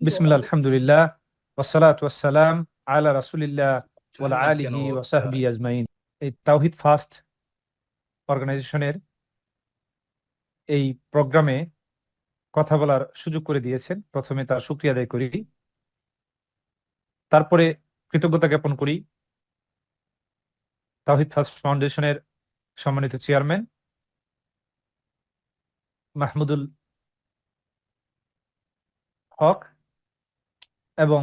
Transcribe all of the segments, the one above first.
বিসমিল্লাহ, আলহামদুলিল্লাহ, ওয়াসসালাতু ওয়াসসালাম আলা রাসূলিল্লাহ আলিহি আজমাইন। এই তাওহীদ ফাস্ট অর্গানাইজেশনের এই প্রোগ্রামে কথা বলার সুযোগ করে দিয়েছেন। প্রথমে তার আদায় করি। তারপরে কৃতজ্ঞতা জ্ঞাপন করি। তাওহীদ ফাস্ট ফাউন্ডেশনের সম্মানিত চেয়ারম্যান মাহমুদুল হক এবং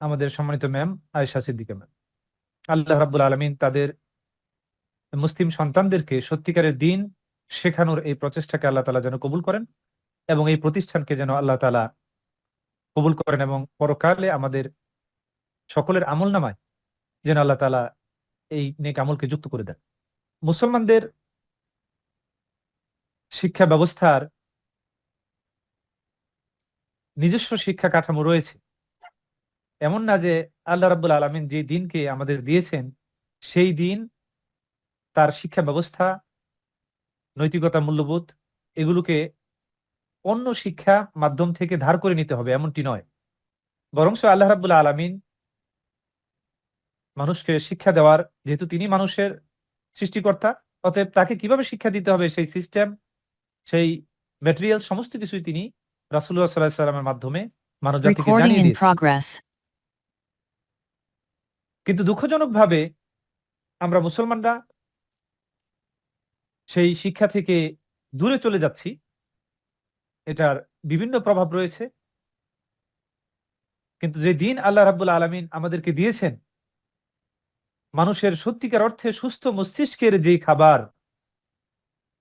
আমাদের সম্মানিত ম্যাম আয়েশা সিদ্দিকা ম্যাম আল্লাহ রাব্বুল আলমিন তাদের মুসলিম সন্তানদেরকে সত্যিকারের দিন শেখানোর এই প্রচেষ্টাকে আল্লাহ তালা যেন কবুল করেন এবং এই প্রতিষ্ঠানকে যেন আল্লাহ তালা কবুল করেন এবং পরকালে আমাদের সকলের আমল নামায় যেন আল্লাহ তালা এই নেক আমলকে যুক্ত করে দেন। মুসলমানদের শিক্ষা ব্যবস্থার নিজস্ব শিক্ষা কাঠামো রয়েছে। এমন না যে আল্লাহ রাব্বুল আলমিন যে দিনকে আমাদের দিয়েছেন সেই দিন তার শিক্ষা ব্যবস্থা নৈতিকতা মূল্যবোধ এগুলোকে অন্য শিক্ষা মাধ্যম থেকে ধার করে নিতে হবে এমনটি নয় বরং আল্লাহ রাব্বুল আলমিন মানুষকে শিক্ষা দেওয়ার যেহেতু তিনি মানুষের সৃষ্টিকর্তা অতএব তাকে কীভাবে শিক্ষা দিতে হবে সেই সিস্টেম সেই ম্যাটেরিয়াল সমস্ত কিছুই তিনি রাসুল্লাহ সাল্লাহ সাল্লামের মাধ্যমে মানব জাতিকে জানিয়ে দিয়েছেন. কিন্তু দুঃখজনক ভাবে আমরা মুসলমানরা সেই শিক্ষা থেকে দূরে চলে যাচ্ছি। এটার বিভিন্ন প্রভাব রয়েছে। কিন্তু যে দিন আল্লাহ রাব্বুল আলমিন আমাদেরকে দিয়েছেন, মানুষের সত্যিকার অর্থে সুস্থ মস্তিষ্কের যেই খাবার,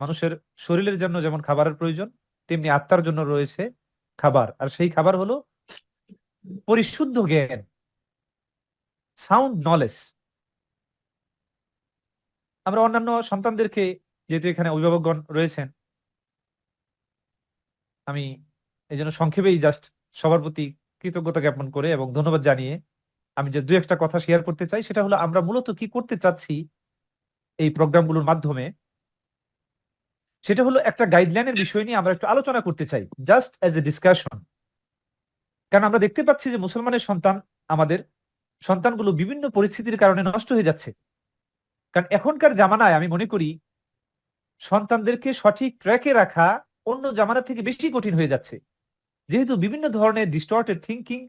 মানুষের শরীরের জন্য যেমন খাবারের প্রয়োজন, তেমনি আত্মার জন্য রয়েছে খাবার। আর সেই খাবার হলো পরিশুদ্ধ জ্ঞান। সাউন্ড নলেজ আমরা অন্যান্য সন্তানদেরকে, যেহেতু এখানে অভিভাবকগণ রয়েছেন, আমি এই জন্য সংক্ষেপেই জাস্ট সবার প্রতি কৃতজ্ঞতা জ্ঞাপন করে এবং ধন্যবাদ জানিয়ে আমি যে দু একটা কথা শেয়ার করতে চাই, সেটা হলো আমরা মূলত কি করতে চাচ্ছি এই প্রোগ্রামগুলোর মাধ্যমে? সেটা হলো একটা গাইডলাইনের বিষয় নিয়ে আমরা একটু আলোচনা করতে চাই জাস্ট এজ এ ডিসকাশন কারণ আমরা দেখতে পাচ্ছি যে মুসলমানের সন্তান আমাদের সন্তানগুলো বিভিন্ন পরিস্থিতির কারণে নষ্ট হয়ে যাচ্ছে। কারণ এখনকার জামানায় আমি মনে করি, সন্তানদেরকে সঠিক ট্র্যাকে রাখা অন্য জামানা থেকে বেশি কঠিন হয়ে যাচ্ছে। যেহেতু বিভিন্ন ধরনের ডিস্টর্টেড থিঙ্কিং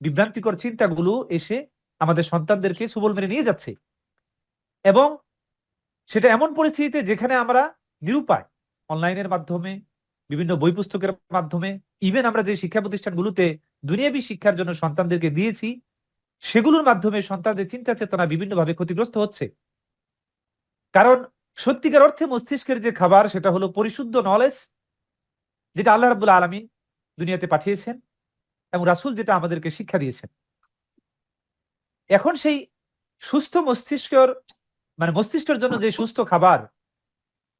বিভ্রান্তিকর চিন্তাগুলো এসে আমাদের সন্তানদেরকে সুবল মেরে নিয়ে যাচ্ছে। এবং সেটা এমন পরিস্থিতিতে যেখানে আমরা নিরুপায়, অনলাইনের মাধ্যমে, বিভিন্ন বই পুস্তকের মাধ্যমে ইভেন আমরা যে শিক্ষা প্রতিষ্ঠানগুলোতে দুনিয়াবী শিক্ষার জন্য সন্তানদেরকে দিয়েছি সেগুলোর মাধ্যমে সন্তানদের চিন্তা চেতনা বিভিন্নভাবে ক্ষতিগ্রস্ত হচ্ছে। কারণ সত্যিকার অর্থে মস্তিষ্কের যে খাবার, সেটা হলো পরিশুদ্ধ নলেজ যেটা আল্লাহ রাবুল্লাহ আলমিন দুনিয়াতে পাঠিয়েছেন এবং রাসুল যেটা আমাদেরকে শিক্ষা দিয়েছেন। এখন সেই সুস্থ মস্তিষ্কর মানে মস্তিষ্কের জন্য যে সুস্থ খাবার,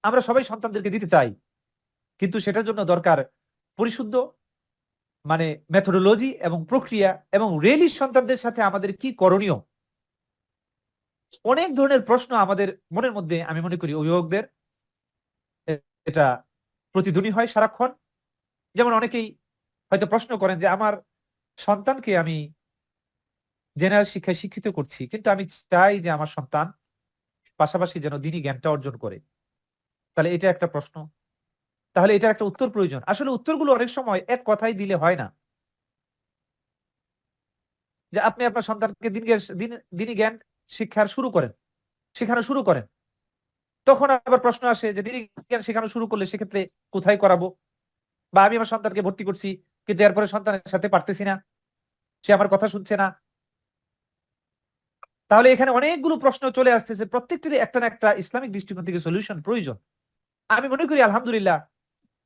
আমরা সবাই সন্তানদেরকে দিতে চাই, কিন্তু সেটার জন্য দরকার পরিশুদ্ধ মানে মেথোডোলজি এবং প্রক্রিয়া এবং রেলি সন্তানদের সাথে আমাদের কি করণীয়? অনেক ধরনের প্রশ্ন আমাদের মনের মধ্যে আমি মনে করি অভিভাবকদের। এটা প্রতিধ্বনি হয় সারাক্ষণ। যেমন অনেকেই হয়তো প্রশ্ন করেন যে, আমার সন্তানকে আমি জেনারেল শিক্ষায় শিক্ষিত করছি, কিন্তু আমি চাই যে আমার সন্তান পাশাপাশি যেন দিনই জ্ঞানটা অর্জন করে। তাহলে এটা একটা প্রশ্ন। তাহলে এটা একটা উত্তর প্রয়োজন। আসলে উত্তরগুলো অনেক সময় এক কথাই দিলে হয় না। যে আপনি আপনার সন্তানকে দিন দিনই জ্ঞান শিক্ষার শুরু করেন, শেখানো শুরু করেন। তখন আবার প্রশ্ন আসে যে দিনই জ্ঞান শেখানো শুরু করলে সেক্ষেত্রে কোথায় করাবো? বা আমি আমার সন্তানকে ভর্তি করছি, কিন্তু এরপরে সন্তানের সাথে পারতেছি না, সে আমার কথা শুনছে না। তাহলে এখানে অনেকগুলো প্রশ্ন চলে আসতেছে। প্রত্যেকটির একটা না একটা ইসলামিক দৃষ্টিকোণ থেকে সলিউশন প্রয়োজন। আমি মনে করি আলহামদুলিল্লাহ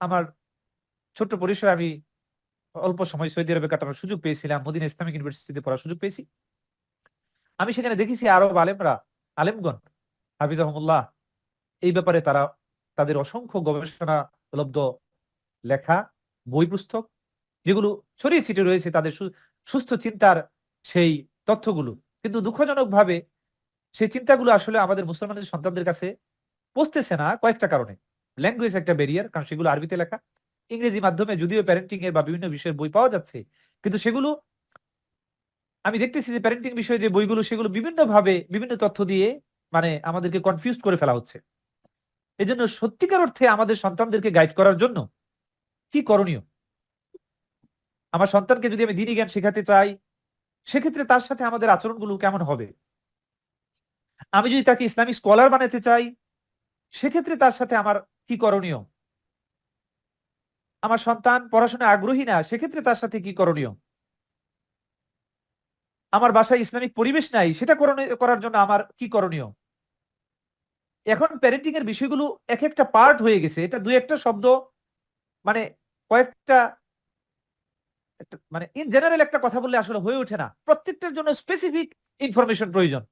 আমার ছোট্ট পরিসরে আমি অল্প সময় সৌদি আরবে কাটানোর সুযোগ পেয়েছিলাম, মদিনা ইসলামিক ইউনিভার্সিটিতে পড়ার সুযোগ পেয়েছি। আমি সেখানে দেখেছি আরব আলেমরা, আলেমগণ, হাফিজ আহমুল্লাহ এই ব্যাপারে তারা তাদের অসংখ্য গবেষণা উপলব্ধ লেখা, বই পুস্তক, যেগুলো ছড়িয়ে ছিটে রয়েছে তাদের সুস্থ চিন্তার সেই তথ্যগুলো। কিন্তু দুঃখজনক ভাবে সেই চিন্তাগুলো আসলে আমাদের মুসলমানদের সন্তানদের কাছে পৌঁছতেছে না কয়েকটা কারণে। ল্যাঙ্গুয়েজ একটা ব্যারিয়ার কারণ সেগুলো আরবিতে লেখা। ইংরেজি মাধ্যমে যদিও প্যারেন্টিং এর বা বিভিন্ন বিষয়ের বই পাওয়া যাচ্ছে, কিন্তু সেগুলো আমি দেখতেছি যে প্যারেন্টিং বিষয়ে যে বইগুলো, সেগুলো বিভিন্ন ভাবে বিভিন্ন তথ্য দিয়ে মানে আমাদেরকে কনফিউজ করে ফেলা হচ্ছে। এই জন্য সত্যিকার অর্থে আমাদের সন্তানদেরকে গাইড করার জন্য কি করণীয়? আমার সন্তানকে যদি আমি দিনই জ্ঞান শেখাতে চাই, সেক্ষেত্রে তার সাথে আমাদের আচরণগুলো কেমন হবে? আমি যদি তাকে ইসলামিক স্কলার বানাতে চাই, সেক্ষেত্রে তার সাথে আমার কি করণীয়? আমার সন্তান পড়াশোনায় আগ্রহী না, সেক্ষেত্রে তার সাথে কি করণীয়? আমার বাসায় ইসলামিক পরিবেশ নাই, সেটা করার জন্য আমার কি করণীয়? এখন প্যারেন্টিং এর বিষয়গুলো এক একটা পার্ট হয়ে গেছে, এটা দুই একটা শব্দ মানে কয়েকটা মানে ইন জেনারেল একটা কথা বললে আসলে হয়ে ওঠে না। প্রত্যেকটার জন্য স্পেসিফিক ইনফরমেশন প্রয়োজন।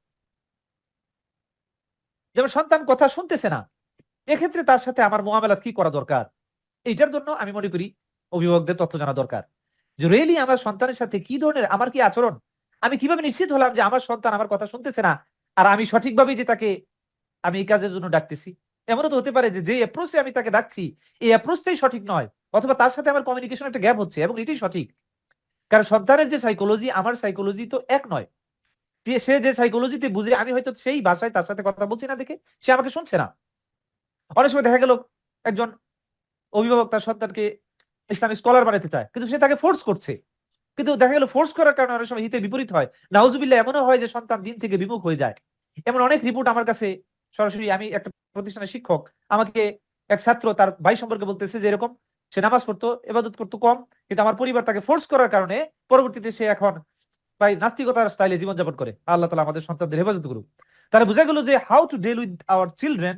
যেমন সন্তান কথা শুনতেছে না এক্ষেত্রে তার সাথে আমার মোয়ামেলাত কি করা দরকার? এইটার জন্য আমি মনে করি অভিভাবকদের তথ্য জানা দরকার। যে রিয়েলি আমার সন্তানের সাথে কি ধরনের, আমার কি আচরণ? আমি কীভাবে নিশ্চিত হলাম যে আমার সন্তান আমার কথা শুনতেছে না? আর আমি সঠিকভাবে যে তাকে, আমি এই কাজের জন্য ডাকতেছি। এমনও তো হতে পারে যে যে অ্যাপ্রোচে আমি তাকে ডাকছি, এই অ্যাপ্রোচটাই সঠিক নয়, অথবা তার সাথে আমার কমিউনিকেশন একটা গ্যাপ হচ্ছে এবং এটাই সঠিক। কারণ সন্তানের যে সাইকোলজি আমার সাইকোলজি তো এক নয়। সে- যে সাইকোলজিতে বুঝে আমি হয়তো সেই ভাষায় তার সাথে কথা বলছি না দেখে সে আমাকে শুনছে না। অনেক সময় দেখা গেল একজন অভিভাবক তার সন্তানকে ইসলামিক স্কলার বানাতে চায়, কিন্তু সে তাকে ফোর্স করছে। কিন্তু দেখা গেল ফোর্স করার কারণে অনেক সময় হিতে বিপরীত হয়। নাউজুবিল্লাহ, এমনও হয় যে সন্তান দিন থেকে বিমুখ হয়ে যায়। এমন অনেক রিপোর্ট আমার কাছে সরাসরি আমি একটা প্রতিষ্ঠানের শিক্ষক, আমাকে এক ছাত্র তার ভাই সম্পর্কে বলতেছে যে এরকম, সে নামাজ পড়তো এবাদত করতো কম, কিন্তু আমার পরিবার তাকে ফোর্স করার কারণে পরবর্তীতে সে এখন প্রায় নাস্তিকতার স্টাইলে জীবনযাপন করে। আল্লাহ তালা আমাদের সন্তানদের হেফাজত করুক। তারা বোঝা গেল যে how to deal with our children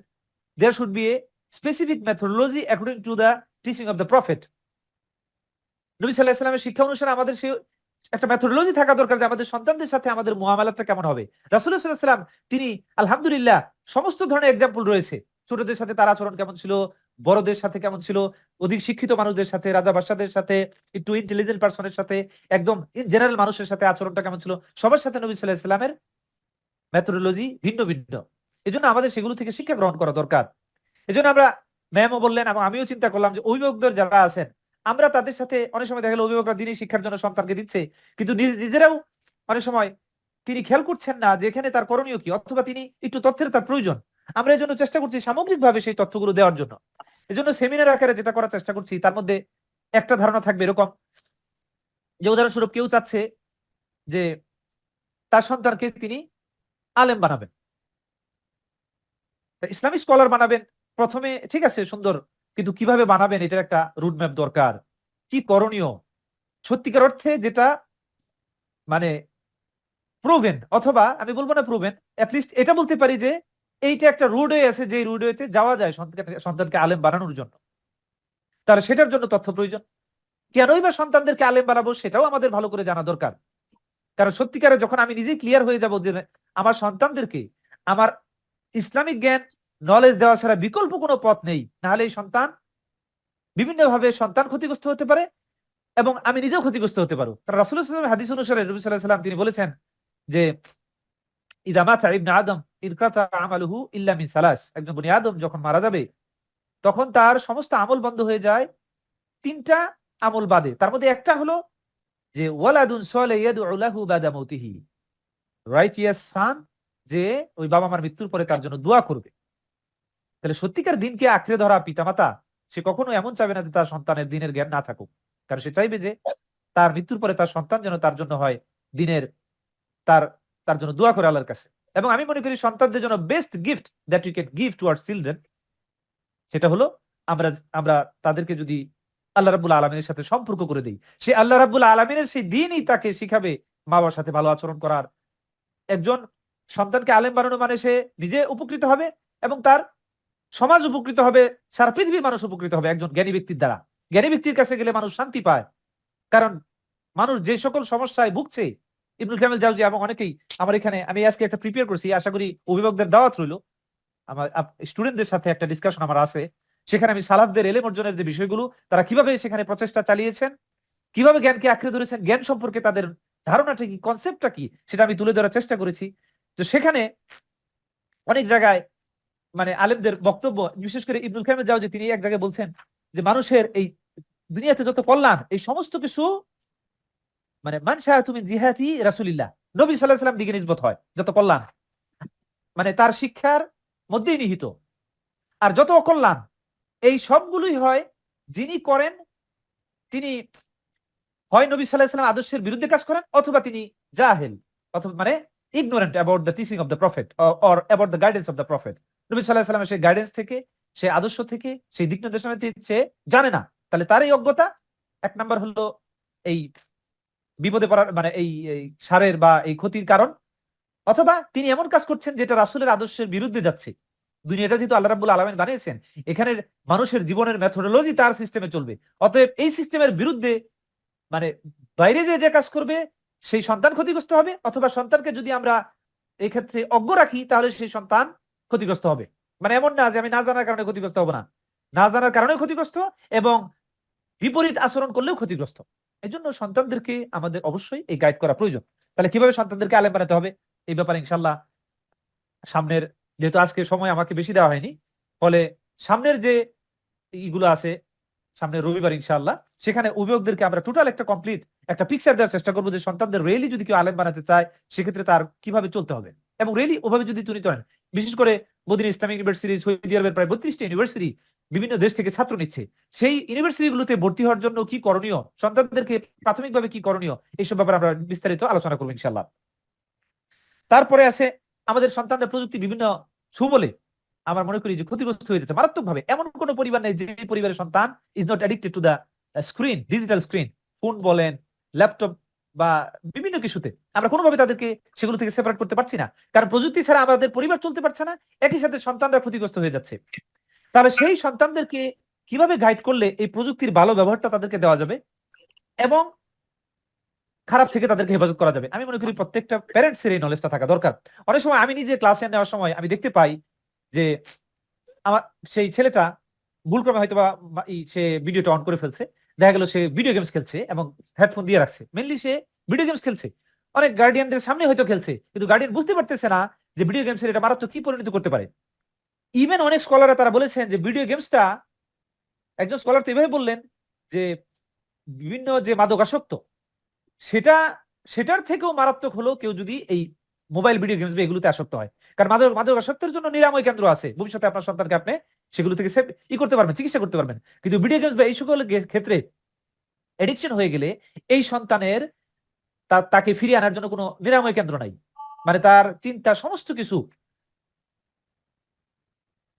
there should be a specific methodology according to the teaching of the prophet নবী সাল্লাহ শিক্ষা অনুসারে আমাদের সে একটা মেথোডোলজি থাকা দরকার যে আমাদের সন্তানদের সাথে আমাদের মোয়ামেলাটা কেমন হবে। রাসুল্লাহ তিনি আলহামদুলিল্লাহ সমস্ত ধরনের এক্সাম্পল রয়েছে। ছোটদের সাথে তার আচরণ কেমন ছিল, বড়দের সাথে কেমন ছিল, অধিক শিক্ষিত মানুষদের সাথে, রাজা বাদশাদের সাথে, একটু ইন্টেলিজেন্ট পার্সনের সাথে, একদম জেনারেল মানুষের সাথে আচরণটা কেমন ছিল, সবার সাথে নবী সাল্লাহ ইসলামের মেথোডোলজি ভিন্ন ভিন্ন। এই জন্য আমাদের সেগুলো থেকে শিক্ষা গ্রহণ করা দরকার। এই জন্য আমরা ম্যামও বললেন এবং আমিও চিন্তা করলাম যে অভিভাবকদের যারা আছেন, আমরা তাদের সাথে অনেক সময় দেখা গেল অভিভাবকরা দিনই শিক্ষার জন্য সন্তানকে দিচ্ছে, কিন্তু নিজ- নিজেরাও অনেক সময় তিনি খেয়াল করছেন না যে এখানে তার করণীয় কি, অথবা তিনি একটু তথ্যের তার প্রয়োজন। আমরা এই জন্য চেষ্টা করছি সামগ্রিকভাবে সেই তথ্যগুলো দেওয়ার জন্য। এই জন্য সেমিনার আকারে যেটা করার চেষ্টা করছি, তার মধ্যে একটা ধারণা থাকবে এরকম। যে উদাহরণস্বরূপ কেউ চাচ্ছে যে তার সন্তানকে তিনি আলেম বানাবেন। ইসলামিক স্কলার বানাবেন, প্রথমে, ঠিক আছে, সুন্দর, কিন্তু কীভাবে বানাবেন এটার একটা রুটম্যাপ দরকার। কি করণীয়? সত্যিকার অর্থে যেটা মানে প্রুভেন অথবা আমি বলব না প্রুভেন অ্যাটলিস্ট এটা বলতে পারি যে, এইটা একটা রুডওয়ে আছে যে রুডওয়েতে যাওয়া যায় সন্তানকে আলেম বানানোর জন্য। তাহলে সেটার জন্য তথ্য প্রয়োজন। কেনই বা সন্তানদেরকে আলেম বানাবো সেটাও আমাদের ভালো করে জানা দরকার। কারণ সত্যিকারে যখন আমি নিজেই ক্লিয়ার হয়ে যাব যে, আমার সন্তানদেরকে, আমার ইসলামিক জ্ঞান নলেজ দেওয়া ছাড়া বিকল্প কোনো পথ নেই। নাহলে এই সন্তান বিভিন্নভাবে সন্তান ক্ষতিগ্রস্ত হতে পারে এবং আমি নিজেও ক্ষতিগ্রস্ত হতে পারব। কারণ রাসুল্লাহ হাদিস অনুসারে রবি সাল্লাহ সাল্লাম তিনি বলেছেন যে ইদামাতা ইবনে আদম, ইরকাতা আমালুহু সালাস। একজন বনি আদম যখন মারা যাবে, তখন তার সমস্ত আমল বন্ধ হয়ে যায় তিনটা আমল বাদে। তার মধ্যে একটা হলো যে, ওয়ালাদুন সালে ইয়াদউ লাহু বাদা মাউতিহি রাইটিয়াস সান যে ওই বাবা মার মৃত্যুর পরে তার জন্য দোয়া করবে। তাহলে সত্যিকার দিনকে আঁকড়ে ধরা পিতামাতা, সে কখনো এমন চাইবে না যে তার সন্তানের দিনের জ্ঞান না থাকুক। কারণ সে চাইবে যে তার মৃত্যুর পরে তার সন্তান যেন তার জন্য হয় দিনের, তার তার জন্য দোয়া করে আল্লাহর কাছে। এবং আমি মনে করি সন্তানদের জন্য best gift that you can give to our children সেটা হলো আমরা আমরা তাদেরকে যদি আল্লাহ রাবুল আলমিনের সাথে সম্পর্ক করে দিই। সে আল্লাহ রাবুল আলমিনের সেই দিনই তাকে শিখাবে মা বাবার সাথে ভালো আচরণ করার। একজন সন্তানকে আলেম বানানো মানে সে নিজে উপকৃত হবে এবং তার সমাজ উপকৃত হবে, সারা পৃথিবীর মানুষ উপকৃত হবে একজন জ্ঞানী ব্যক্তির দ্বারা। জ্ঞানী ব্যক্তির কাছে গেলে মানুষ শান্তি পায়। কারণ মানুষ যে সকল সমস্যায় ভুগছে, ইবনুল কামিল জাউজি এবং অনেকেই, আমার এখানে আমি আজকে একটা প্রিপেয়ার করছি, আশা করি অভিভাবকদের দাওয়াত রইল। আমার স্টুডেন্টদের সাথে একটা ডিসকাশন আমার আছে। সেখানে আমি সালাদদের এলেম অর্জনের যে বিষয়গুলো, তারা কীভাবে সেখানে প্রচেষ্টা চালিয়েছেন, কীভাবে জ্ঞানকে আঁকড়ে ধরেছেন, জ্ঞান সম্পর্কে তাদের ধারণাটা কি কনসেপ্টটা কি, সেটা আমি তুলে ধরার চেষ্টা করেছি। তো সেখানে অনেক জায়গায় মানে আলেমদের বক্তব্য, বিশেষ করে ইবনুল কামিল জাউজি তিনি এক জায়গায় বলছেন যে মানুষের এই দুনিয়াতে যত কল্যাণ, এই সমস্ত কিছু মানে মান শাহাতু মিন জিহাতি রাসূলিল্লাহ। নবী আলাইহি সাল্লাম দিকে নিসবত হয়, যত কল্যাণ। মানে তার শিক্ষার মধ্যেই নিহিত। আর যত অকল্যাণ, এই সবগুলোই হয় যিনি করেন, তিনি হয় নবী আলাইহি সাল্লাম আদর্শের বিরুদ্ধে কাজ করেন অথবা তিনি জাহেল। অথবা মানে about the teaching of the prophet or, or about the guidance of the prophet. নবী আলাইহি সাল্লামের সেই গাইডেন্স থেকে সেই আদর্শ থেকে সেই দিক নির্দেশনা সে জানে না। তাহলে তার এই অজ্ঞতা এক নাম্বার হলো এই বিপদে পড়ার মানে এই সারের বা এই ক্ষতির কারণ। অথবা তিনি এমন কাজ করছেন যেটা রাসূলের আদর্শের বিরুদ্ধে যাচ্ছে। দুনিয়াটা যেহেতু আল্লাহ রাব্বুল আলামিন বানিয়েছেন এখানে মানুষের জীবনের মেথোডোলজি তার সিস্টেমে চলবে। অতএব এই সিস্টেমের বিরুদ্ধে মানে বাইরে যে যে কাজ করবে সেই সন্তান ক্ষতিগ্রস্ত হবে, অথবা সন্তানকে যদি আমরা এই ক্ষেত্রে অজ্ঞ রাখি, তাহলে সেই সন্তান ক্ষতিগ্রস্ত হবে। মানে এমন না যে আমি না জানার কারণে ক্ষতিগ্রস্ত হব না। না জানার কারণে ক্ষতিগ্রস্ত এবং বিপরীত আচরণ করলেও ক্ষতিগ্রস্ত। এই জন্য সন্তানদেরকে আমাদের অবশ্যই এই গাইড করা প্রয়োজন। তাহলে কীভাবে সন্তানদেরকে আলেম বানাতে হবে? এই ব্যাপারে ইনশাল্লাহ সামনের, যেহেতু আজকে সময় আমাকে বেশি দেওয়া হয়নি, ফলে সামনের যে ইগুলো আছে সামনে রবিবার ইনশাল্লাহ সেখানে অভিভাবকদেরকে আমরা টোটাল একটা কমপ্লিট একটা পিকচার দেওয়ার চেষ্টা করব যে সন্তানদের রেলি যদি কেউ আলেম বানাতে চায়, সেক্ষেত্রে তার কীভাবে চলতে হবে? এবং রেলি ওভাবে যদি তুলিত হয় বিশেষ করে মদিনা ইসলামিক ইউনিভার্সিটি সৌদি আরবের প্রায় বত্রিশটা ইউনিভার্সিটি বিভিন্ন দেশ থেকে ছাত্র নিচ্ছে। সেই ইউনিভার্সিটি গুলোতে ভর্তি হওয়ার জন্য কি করণীয়? সন্তানদেরকে প্রাথমিকভাবে কি করণীয়? এইসব ব্যাপারে আমরা বিস্তারিত আলোচনা করব ইনশাল্লাহ তারপরে আছে আমাদের সন্তানদের প্রযুক্তি বিভিন্ন সুবলে আমার মনে করি যে ক্ষতিগ্রস্ত হয়ে যাচ্ছে মারাত্মক ভাবে এমন কোন পরিবার নেই যে পরিবারের সন্তান is not addicted to the screen digital screen phone বলেন ল্যাপটপ বা বিভিন্ন কিছুতে, আমরা কোনোভাবে তাদেরকে সেগুলো থেকে সেপারেট করতে পারছি না। কারণ প্রযুক্তি ছাড়া আমাদের পরিবার চলতে পারছে না, একই সাথে সন্তানরা ক্ষতিগ্রস্ত হয়ে যাচ্ছে। তাহলে সেই সন্তানদেরকে কীভাবে গাইড করলে এই প্রযুক্তির ভালো ব্যবহারটা তাদেরকে দেওয়া যাবে? এবং খারাপ থেকে তাদেরকে হেফাজত করা যাবে। আমি মনে করি প্রত্যেকটা প্যারেন্টসের এই নলেজটা থাকা দরকার। অনেক সময় আমি নিজে ক্লাসে নেওয়ার সময় আমি দেখতে পাই যে আমার সেই ছেলেটা ভুলক্রমে হয়তো বা সে ভিডিওটা অন করে ফেলছে। দেখা গেল সে ভিডিও গেমস খেলছে এবং হেডফোন দিয়ে রাখছে। মেনলি সে ভিডিও গেমস খেলছে। অনেক গার্ডিয়ানদের সামনে হয়তো খেলছে, কিন্তু গার্ডিয়ান বুঝতে পারতেছে না যে ভিডিও গেমসের এটা মারাত্মক কি পরিণত করতে পারে। ইভেন অনেক স্কলাররা তারা বলেছেন যে ভিডিও গেমসটা একজন স্কলার তো এভাবে বললেন যে বিভিন্ন যে মাদক আসক্ত সেটা, সেটার থেকেও মারাত্মক হলো কেউ যদি এই মোবাইল ভিডিও গেমস এগুলোতে আসক্ত হয়। কারণ মাদক মাদক আসক্তের জন্য নিরাময় কেন্দ্র আছে। ভবিষ্যতে আপনার সন্তানকে আপনি সেগুলো থেকে সেভ ই করতে পারবেন, চিকিৎসা করতে পারবেন। কিন্তু ভিডিও গেমস বা এই সকল ক্ষেত্রে এডিকশন হয়ে গেলে এই সন্তানের তাকে ফিরিয়ে আনার জন্য কোনো নিরাময় কেন্দ্র নাই। মানে তার চিন্তা সমস্ত কিছু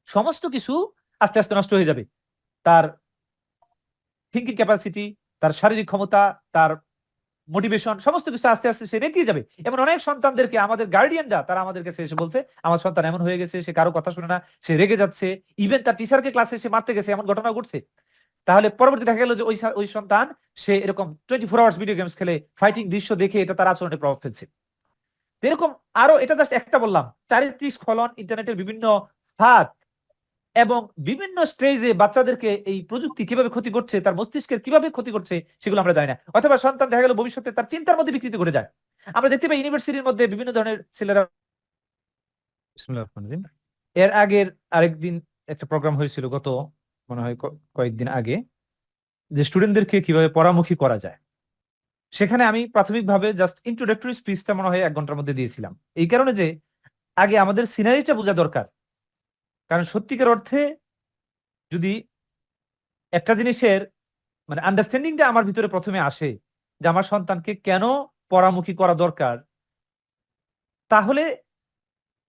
সমস্ত কিছু আস্তে আস্তে নষ্ট হয়ে যাবে। তার থিঙ্কিং ক্যাপাসিটি তার শারীরিক ক্ষমতা, তার মোটিভেশন সমস্ত কিছু আস্তে আস্তে সে রেখে যাবে। এমন অনেক সন্তানদেরকে আমাদের গার্ডিয়ানরা তারা আমাদেরকে এসে বলছে, আমার সন্তান এমন হয়ে গেছে, সে কারও কথা শুনে না, সে রেগে যাচ্ছে ইভেন তার টিচারকে ক্লাসে সে মারতে গেছে, এমন ঘটনা ঘটছে। তাহলে পরবর্তী দেখা গেল যে ওই ওই সন্তান, সে এরকম twenty four hours video games খেলে ফাইটিং দৃশ্য দেখে এটা তার আচরণে প্রভাব ফেলছে। এরকম আরও, এটা জাস্ট একটা বললাম, চারিত্রিক স্খলন ইন্টারনেটের বিভিন্ন ফাঁদ এবং বিভিন্ন স্টেজে বাচ্চাদেরকে এই প্রযুক্তি কীভাবে ক্ষতি করছে তার মস্তিষ্কের কীভাবে ক্ষতি করছে সেগুলো আমরা জানি না। অথবা সন্তান দেখা গেল ভবিষ্যতে তার চিন্তার মধ্যে বিকৃতি ঘটে যায়। আমরা দেখতে পাই ইউনিভার্সিটির মধ্যে বিভিন্ন ধরনের ছেলেরা। এর আগের আরেকদিন একটা প্রোগ্রাম হয়েছিল গত মনে হয় কয়েকদিন আগে যে স্টুডেন্টদেরকে কীভাবে পরামুখী করা যায়। সেখানে আমি প্রাথমিকভাবে জাস্ট ইন্ট্রোডাক্টরি স্পিচটা মনে হয় এক ঘণ্টার মধ্যে দিয়েছিলাম। এই কারণে যে আগে আমাদের সিনারিটা বোঝা দরকার। কারণ সত্যিকার অর্থে যদি একটা জিনিসের মানে আন্ডারস্ট্যান্ডিংটা আমার ভিতরে প্রথমে আসে যে আমার সন্তানকে কেন পরামুখী করা দরকার, তাহলে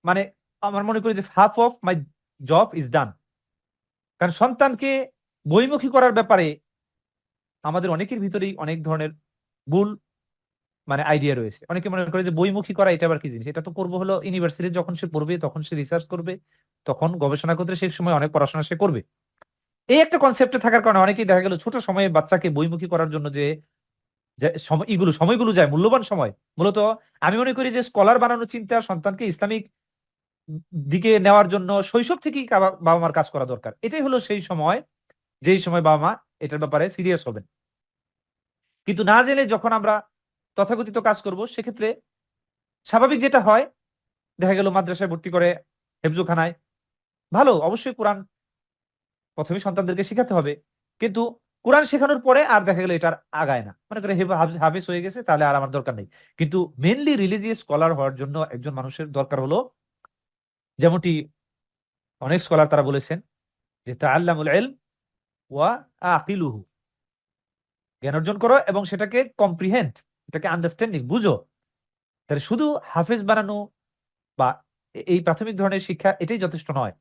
মানে আমার মনে করি যে half of my job is done কারণ সন্তানকে বইমুখী করার ব্যাপারে আমাদের অনেকের ভিতরেই অনেক ধরনের ভুল মানে আইডিয়া রয়েছে। অনেকে মনে করে যে বইমুখী করা এটা আবার কি জিনিস? এটা তো করব হলো ইউনিভার্সিটি যখন সে পড়বে, তখন সে রিসার্চ করবে, তখন গবেষণা করতে সেই সময় অনেক পড়াশোনা সে করবে। এই একটা কনসেপ্টে থাকার কারণে অনেকেই দেখা গেল ছোট সময়ে বাচ্চাকে বইমুখী করার জন্য যে এগুলো, সময়গুলো যায়, মূল্যবান সময়। মূলত আমি মনে করি যে স্কলার বানানোর চিন্তা সন্তানকে ইসলামিক দিকে নেওয়ার জন্য শৈশব থেকেই বাবা মার কাজ করা দরকার। এটাই হলো সেই সময়, যেই সময় বাবা মা এটার ব্যাপারে সিরিয়াস হবেন। কিন্তু না জেনে যখন আমরা তথাকথিত কাজ করব, সেক্ষেত্রে স্বাভাবিক যেটা হয়, দেখা গেল মাদ্রাসায় ভর্তি করে হেফজুখানায়, ভালো, অবশ্যই কোরআন প্রথমে সন্তানদেরকে শেখাতে হবে, কিন্তু কোরআন শেখানোর পরে আর দেখা গেল এটার আগায় না। মনে করে হেফ- হাফিজ হয়ে গেছে, তাহলে আর আমার দরকার নেই। কিন্তু মেনলি রিলিজিয়াস স্কলার হওয়ার জন্য একজন মানুষের দরকার হলো, যেমনটি অনেক স্কলার তারা বলেছেন যে, তাআল্লামুল ইলম ওয়া আকিলুহু। জ্ঞান অর্জন করো এবং সেটাকে কম্প্রিহেন্ড এটাকে আন্ডারস্ট্যান্ডিং বুঝো? তাহলে শুধু হাফেজ বানানো বা এই প্রাথমিক ধরনের শিক্ষা এটাই যথেষ্ট নয়।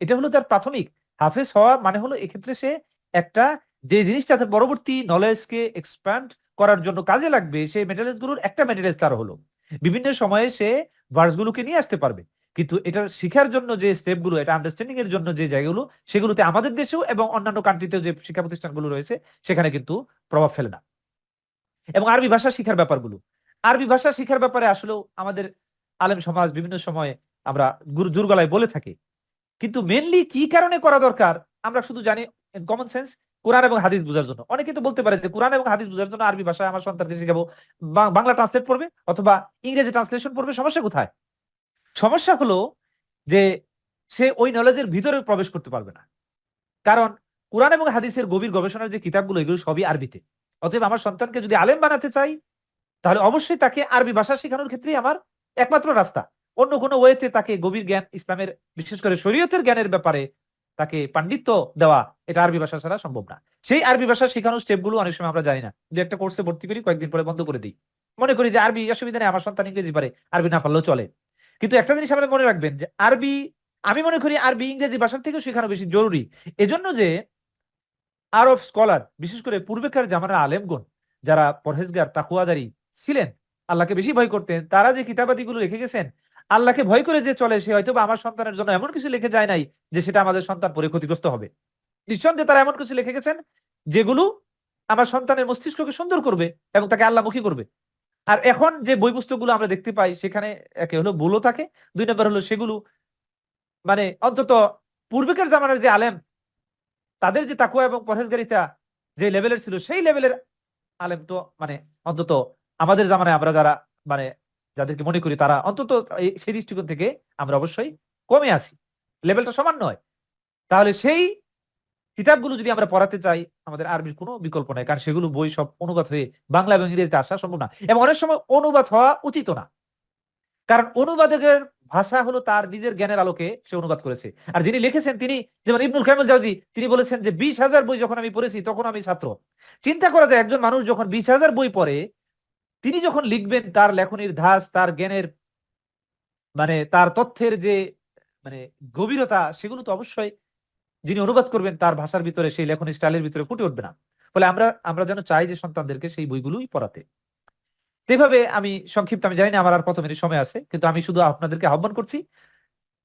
এটা হলো তার প্রাথমিক। হাফেজ হওয়া মানে হলো এক্ষেত্রে সে একটা, যে জিনিসটা তার পরবর্তী নলেজকে এক্সপ্যান্ড করার জন্য কাজে লাগবে সেই মেটেরিয়ালসগুলোর একটা মেটেরিয়ালস তার হলো। বিভিন্ন সময়ে সে ভার্স গুলোকে নিয়ে আসতে পারবে। কিন্তু এটা শিখার জন্য যে স্টেপগুলো, এটা আন্ডারস্ট্যান্ডিং এর জন্য যে জায়গাগুলো, সেগুলোতে আমাদের দেশেও এবং অন্যান্য কান্ট্রিতেও যে শিক্ষা প্রতিষ্ঠানগুলো রয়েছে, সেখানে কিন্তু প্রভাব ফেলে না। এবং আরবি ভাষা শিখার ব্যাপারগুলো। আরবি ভাষা শিখার ব্যাপারে আসলেও আমাদের আলেম সমাজ বিভিন্ন সময়ে আমরা জোর বলে থাকি। কিন্তু মেনলি কি কারণে করা দরকার আমরা শুধু জানি কমন সেন্স কোরআন এবং হাদিস বোঝার জন্য। অনেকে তো বলতে পারে যে কোরআন এবং হাদিস বোঝার জন্য আরবি ভাষায় আমার সন্তানকে শিখাবো বাংলা ট্রান্সলেট করবে অথবা ইংরেজি ট্রান্সলেশন করবে, সমস্যা কোথায়? সমস্যা হলো যে সে ওই নলেজের ভিতরে প্রবেশ করতে পারবে না। কারণ কোরআন এবং হাদিসের গভীর গবেষণার যে কিতাবগুলো, এগুলো সবই আরবিতে। অতএব আমার সন্তানকে যদি আলেম বানাতে চাই, তাহলে অবশ্যই তাকে আরবি ভাষা শেখানোর ক্ষেত্রেই আমার একমাত্র রাস্তা। অন্য কোনো ওয়েতে তাকে গভীর জ্ঞান, ইসলামের, বিশেষ করে শরীয়তের জ্ঞানের ব্যাপারে তাকে পাণ্ডিত্য দেওয়া, এটা আরবি ভাষা ছাড়া সম্ভব না। সেই আরবি ভাষা শেখানোর স্টেপগুলো অনেক সময় আমরা জানি না। যে একটা কোর্সে ভর্তি করি, কয়েকদিন পরে বন্ধ করে দিই। মনে করি যে আরবি অসুবিধা নেই, আমার সন্তান ইংরেজি পারে, আরবি না পারলেও চলে। কিন্তু একটা জিনিস আপনারা মনে রাখবেন যে আরবি, আমি মনে করি আরবি ইংরেজি ভাষার থেকেও শেখানো বেশি জরুরি। এজন্য যে আরব স্কলার, বিশেষ করে পূর্বেকার জামানার আলেমগণ, যারা পরহেজগার, তাকুয়াদারি ছিলেন, আল্লাহকে বেশি ভয় করতেন, তারা যে কিতাবাদিগুলো লিখে গেছেন, আল্লাহকে ভয় করে যে চলে, সে হয়তো আমার সন্তানের জন্য এমন কিছু লিখে যায় নাই যে সেটা আমাদের সন্তান পরে ক্ষতিগ্রস্ত হবে। নিঃসন্দেহে তারা এমন কিছু লিখে গেছেন যেগুলো আমার সন্তানের মস্তিষ্ককে সুন্দর করবে এবং তাকে আল্লাহমুখী করবে। আর এখন যে বই পুস্তকগুলো আমরা দেখতে পাই, সেখানে একে হলো ভুলও থাকে, দুই নম্বর হলো সেগুলো মানে অন্তত পূর্বেকার জামানার যে আলেম তাদের যে তাকুয়া এবং পরহেজগারিতা যে লেভেলের ছিল, সেই লেভেলের আলেম তো মানে অন্তত আমাদের জামানায় আমরা যারা মানে যাদেরকে মনে করি তারা অন্তত এই- সেই দৃষ্টিকোণ থেকে আমরা অবশ্যই কমে আসি। লেভেলটা সমান নয়। তাহলে সেই কিতাবগুলো যদি আমরা পড়াতে চাই, আমাদের আরবির কোনো বিকল্প নাই, কারণ সেগুলো বই সব অনুবাদ হয়ে বাংলা এবং ইংরেজিতে আসা সম্ভব না। এবং অনেক সময় অনুবাদ হওয়া উচিত না। কারণ অনুবাদকের ভাষা হলো তার নিজের জ্ঞানের আলোকে সে অনুবাদ করেছে। আর যিনি লিখেছেন তিনি, যেমন ইবনুল কামিল জাউজি তিনি বলেছেন যে বিশ হাজার বই যখন আমি পড়েছি, তখন আমি ছাত্র। চিন্তা করা যায়, একজন মানুষ যখন বিশ হাজার বই পড়ে, তিনি যখন লিখবেন, তার লেখনির ধাস তার জ্ঞানের মানে তার তথ্যের যে মানে গভীরতা, সেগুলো তো অবশ্যই যিনি অনুবাদ করবেন, তার ভাষার ভিতরে, সেই লেখনী স্টাইলের ভিতরে ফুটে উঠবে না। ফলে আমরা আমরা যেন চাই যে সন্তানদেরকে সেই বইগুলোই পড়াতে। এইভাবে আমি সংক্ষিপ্ত, আমি জানি না আমার আর কত মিনিট সময় আছে, কিন্তু আমি শুধু আপনাদেরকে আহ্বান করছি,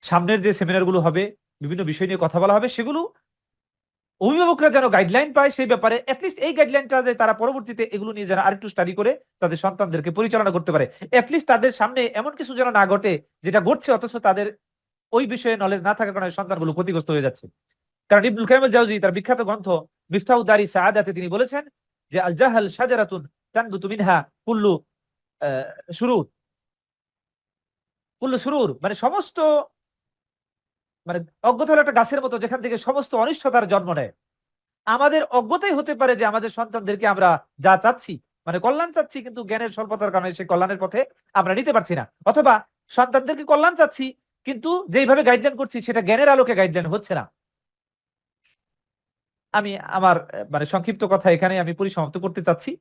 সামনের যে সেমিনারগুলো হবে, বিভিন্ন বিষয় নিয়ে কথা বলা হবে, সেগুলো অভিভাবকরা যেন গাইডলাইন পায় সেই ব্যাপারে অ্যাটলিস্ট এই গাইডলাইনটা তারা পরবর্তীতে এগুলো নিয়ে যেন আরেকটু স্টাডি করে তাদের সন্তানদেরকে পরিচালনা করতে পারে। অ্যাটলিস্ট তাদের সামনে এমন কিছু যেন না ঘটে, যেটা ঘটছে অথচ তাদের ওই বিষয়ে নলেজ না থাকার কারণে সন্তানগুলো ক্ষতিগ্রস্ত হয়ে যাচ্ছে। কারণ ইবনুল কাইমুল জাউজি তার বিখ্যাত গ্রন্থ মিফতাউদ্দারি সাআদাতে তিনি বলেছেন যে আল জাহাল শাজারাতুন তানবুতু মিনহা কুল্লু কুল্লু শুরুর মানে সমস্ত মানে হলো একটা গাছের মতো, যেখান থেকে সমস্ত জন্ম নেয়। আমাদের অজ্ঞতাই হতে পারে যে আমাদের সন্তানদেরকে আমরা যা চাচ্ছি মানে কল্যাণ চাচ্ছি, কিন্তু জ্ঞানের স্বল্পতার কারণে সেই কল্যাণের পথে আমরা নিতে পারছি না। অথবা সন্তানদেরকে কল্যাণ চাচ্ছি, কিন্তু যেইভাবে গাইডলাইন করছি, সেটা জ্ঞানের আলোকে গাইডলাইন হচ্ছে না। আমি আমার মানে সংক্ষিপ্ত কথা এখানে আমি পরিসমাপ্ত করতে চাচ্ছি।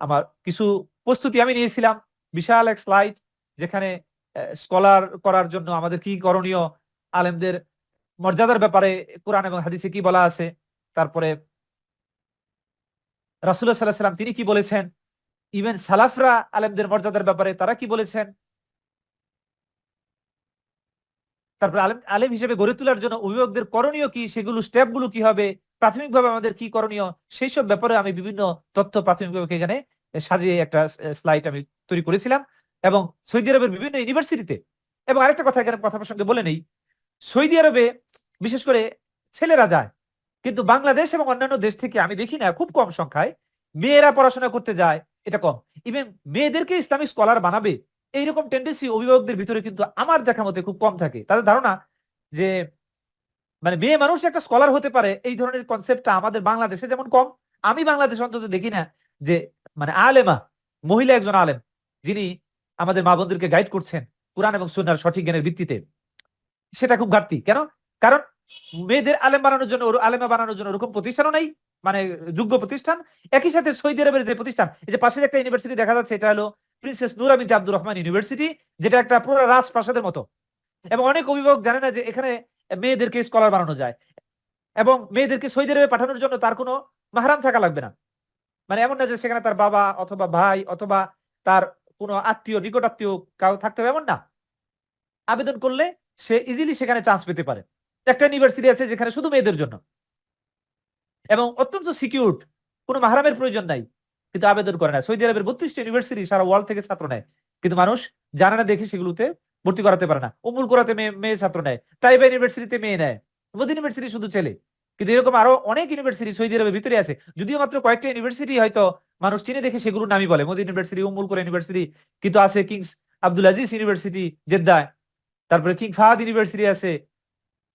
আমার কিছু প্রস্তুতি আমি নিয়েছিলাম। বিশাল এক স্লাইড যেখানে স্কলার করার জন্য আমাদের কি করণীয় আলেমদের মর্যাদার ব্যাপারে কোরআন এবং হাদিসে কি বলা আছে, তারপরে রাসুল্লাহ সাল্লাহ সাল্লাম তিনি কি বলেছেন ইভেন সালাফরা আলেমদের মর্যাদার ব্যাপারে তারা কি বলেছেন? তারপরে আলেম আলেম হিসেবে গড়ে তোলার জন্য অভিভাবকদের করণীয় কি, সেগুলো স্টেপগুলো কি হবে, প্রাথমিকভাবে আমাদের কি করণীয়, সেই সব ব্যাপারে আমি বিভিন্ন তথ্য প্রাথমিকভাবে এখানে সাজিয়ে একটা স্লাইড আমি তৈরি করেছিলাম এবং সৌদি আরবের বিভিন্ন ইউনিভার্সিটিতে এবং আরেকটা কথা এখানে কথা প্রসঙ্গে বলে নেই। সৌদি আরবে বিশেষ করে ছেলেরা যায়, কিন্তু বাংলাদেশ এবং অন্যান্য দেশ থেকে আমি দেখি না, খুব কম সংখ্যায় মেয়েরা পড়াশোনা করতে যায়, এটা কম। ইভেন মেয়েদেরকে ইসলামিক স্কলার বানাবে, এইরকম টেন্ডেন্সি অভিভাবকদের ভিতরে কিন্তু আমার দেখা মতে খুব কম থাকে। তাদের ধারণা যে মানে মেয়ে মানুষ একটা স্কলার হতে পারে, এই ধরনের কনসেপ্টটা আমাদের বাংলাদেশে যেমন কম, আমি বাংলাদেশ অন্তত দেখি না যে মানে আলেমা, মহিলা একজন আলেম, যিনি আমাদের মা বোনদেরকে গাইড করছেন কোরআন এবং সুন্নার সঠিক জ্ঞানের ভিত্তিতে। সেটা খুব ঘাটতি। কেন? কারণ মেয়েদের আলেম বানানোর জন্য আলেমা বানানোর জন্য ওরকম প্রতিষ্ঠানও নাই মানে যোগ্য প্রতিষ্ঠান। একই সাথে সৌদি আরবের যে প্রতিষ্ঠান, এই যে পাশে একটা ইউনিভার্সিটি দেখা যাচ্ছে, এটা হলো princess Noor Abdur Rahman university যেটা একটা পুরো রাজপ্রাসাদের মতো। এবং অনেক অভিভাবক জানে না যে এখানে মেয়েদেরকে স্কলার বানানো যায়। এবং মেয়েদেরকে সৌদি আরবে পাঠানোর জন্য তার কোনো মাহারাম থাকা লাগবে না। মানে এমন না যে সেখানে তার বাবা অথবা ভাই অথবা তার কোনো আত্মীয় নিকট আত্মীয় কাউ থাকতে হবে, এমন না। আবেদন করলে সে ইজিলি সেখানে চান্স পেতে পারে। একটা ইউনিভার্সিটি আছে যেখানে শুধু মেয়েদের জন্য। এবং অত্যন্ত সিকিউর কোনো মাহারামের প্রয়োজন নাই, কিন্তু আবেদন করে না সৌদি আরবের বত্রিশটি ইউনিভার্সিটি সারা ওয়ার্ল্ড থেকে ছাত্র নেয়, কিন্তু মানুষ জানে না, দেখে সেগুলোতে ভর্তি করাতে পারে না। উমুল করাতে মেয়ে ছাত্র নেয় টাইবা ইউনিভার্সিটিতে মেয়ে নেয়। মোদী ইউনিভার্সিটি শুধু ছেলে। কিন্তু এরকম আরও অনেক ইউনিভার্সিটি সৌদি আরবের ভিতরে আছে। যদিও মাত্র কয়েকটা ইউনিভার্সিটি হয়তো মানুষ চিনে দেখে সেগুলো নামই বলে। মোদী ইউনিভার্সিটি উমুল ইউনিভার্সিটি কিন্তু আছে কিংস আব্দুল আজিজ ইউনিভার্সিটি জেদ্দায় তারপরে কিং ফাহাদ ইউনিভার্সিটি আছে।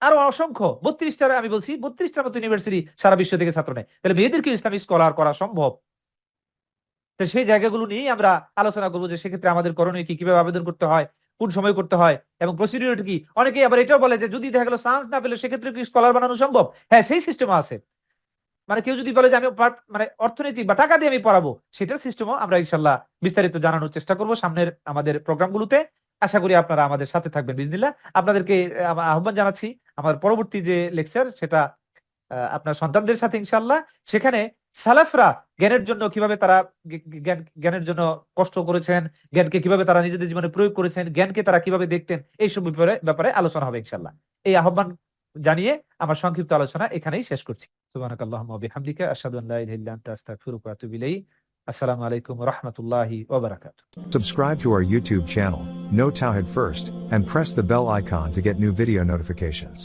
আরও অসংখ্য বত্রিশটা আমি বলছি, বত্রিশটার মতো ইউনিভার্সিটি সারা বিশ্ব থেকে ছাত্র নেয়। তাহলে মেয়েদেরকে ইসলামিক স্কলার করা সম্ভব? তো সেই জায়গাগুলো নিয়েই আমরা আলোচনা করব যে সেক্ষেত্রে আমাদের করণীয় কি, কীভাবে আবেদন করতে হয় কোন সময় করতে হয় এবং প্রসিডিউর কি? অনেকে আবার এটাও বলে যে যদি দেখা গেলো চান্স না পেলে সেক্ষেত্রে কি স্কলার বানানো সম্ভব? হ্যাঁ সেই সিস্টেম আছে। মানে কেউ যদি বলে যে আমি মানে অর্থনীতি বা টাকা দিয়ে আমি পড়াবো সেটার সিস্টেমও আমরা ইনশাল্লাহ বিস্তারিত জানানোর চেষ্টা করব সামনের আমাদের প্রোগ্রামগুলোতে। আশা করি আপনারা আমাদের সাথে থাকবেন বিজনিল্লাহ আপনাদেরকে আহ, আহ্বান জানাচ্ছি আমার পরবর্তী যে লেকচার সেটা আপনার সন্তানদের সাথে ইনশাল্লাহ। সেখানে সালাফরা জ্ঞানের জন্য কীভাবে তারা জ্ঞানের জন্য কষ্ট করেছেন জ্ঞানকে কীভাবে তারা নিজেদের জীবনে প্রয়োগ করেছেন জ্ঞানকে তারা কীভাবে দেখতেন এইসব ব্যাপারে ব্যাপারে আলোচনা হবে ইনশাল্লাহ এই আহ্বান জানিয়ে আমার সংক্ষিপ্ত আলোচনা এখানেই শেষ করছি। আসসালামু আলাইকুম রাহমাতুল্লাহি Subscribe to our YouTube channel, No Towhid First, and press the bell icon to get new video notifications.